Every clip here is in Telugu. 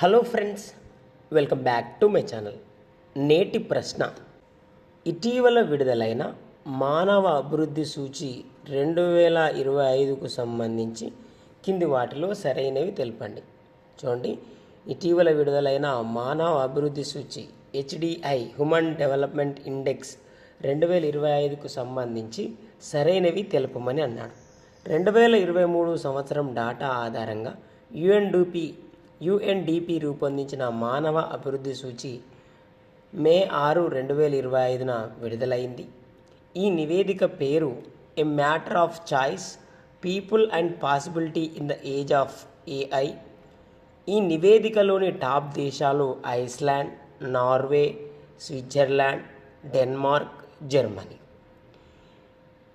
Hello friends welcome back to my channel నేటి ప్రశ్న. ఇటీవల విడుదలైన మానవ అభివృద్ధి సూచి రెండు వేల ఇరవై ఐదుకు సంబంధించి కింది వాటిలో సరైనవి తెలపండి. చూడండి. ఇటీవల విడుదలైన మానవ అభివృద్ధి సూచి హెచ్డిఐ హ్యూమన్ డెవలప్మెంట్ ఇండెక్స్ రెండు వేల ఇరవై ఐదుకు సంబంధించి సరైనవి తెలపమని అన్నాడు. రెండు వేల ఇరవై మూడు సంవత్సరం డాటా ఆధారంగా యుఎన్డిపి యుఎన్డిపి రూపొందించిన మానవ అభివృద్ధి సూచి మే ఆరు రెండు వేల ఇరవై ఐదున విడుదలైంది. ఈ నివేదిక పేరు a matter of choice people and possibility in the age of AI ఈ నివేదికలోని టాప్ దేశాలు Iceland Norway Switzerland Denmark Germany.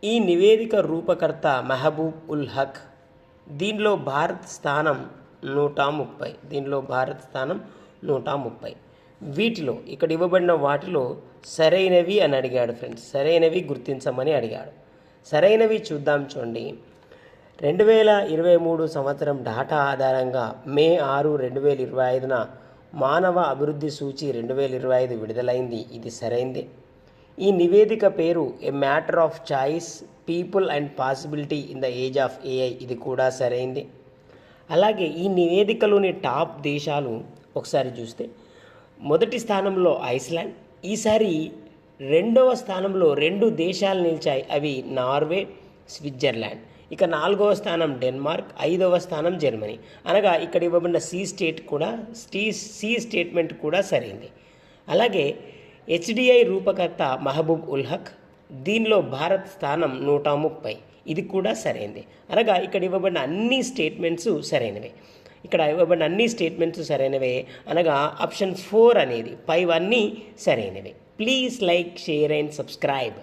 ఈ నివేదిక రూపకర్త మహబూబ్ ఉల్ హక్. దీనిలో భారత్ స్థానం నూట ముప్పై దీనిలో భారత్ స్థానం నూట ముప్పై వీటిలో ఇక్కడ ఇవ్వబడిన వాటిలో సరైనవి అని అడిగాడు ఫ్రెండ్స్. సరైనవి గుర్తించమని అడిగాడు. సరైనవి చూద్దాం చూడండి. రెండు వేల ఇరవై మూడు సంవత్సరం డాటా ఆధారంగా మే ఆరు రెండు వేల ఇరవై ఐదున మానవ అభివృద్ధి సూచి రెండు వేల ఇరవై ఐదు విడుదలైంది. ఇది సరైందే. ఈ నివేదిక పేరు a matter of choice people and possibility in the age of AI ఇది కూడా సరైంది. అలాగే ఈ నివేదికలోని టాప్ దేశాలు ఒకసారి చూస్తే మొదటి స్థానంలో ఐస్లాండ్ ఈసారి రెండవ స్థానంలో రెండు దేశాలు నిలిచాయి. అవి నార్వే స్విట్జర్లాండ్. ఇక నాలుగవ స్థానం డెన్మార్క్ ఐదవ స్థానం జర్మనీ. అనగా ఇక్కడ ఇవ్వబడిన సి స్టేట్ కూడా స్టీ సి స్టేట్మెంట్ కూడా సరైంది. అలాగే హెచ్డిఐ రూపకర్త మహబూబ్ ఉల్ హక్ దీనిలో భారత్ స్థానం నూట ముప్పై. ఇది కూడా సరైనది. అనగా ఇక్కడ ఇవ్వబడిన అన్ని స్టేట్మెంట్స్ సరైనవే. ఇక్కడ ఇవ్వబడిన అన్ని స్టేట్మెంట్స్ సరైనవే. అనగా ఆప్షన్ ఫోర్ అనేది పైవన్నీ సరైనవే. Please like share and subscribe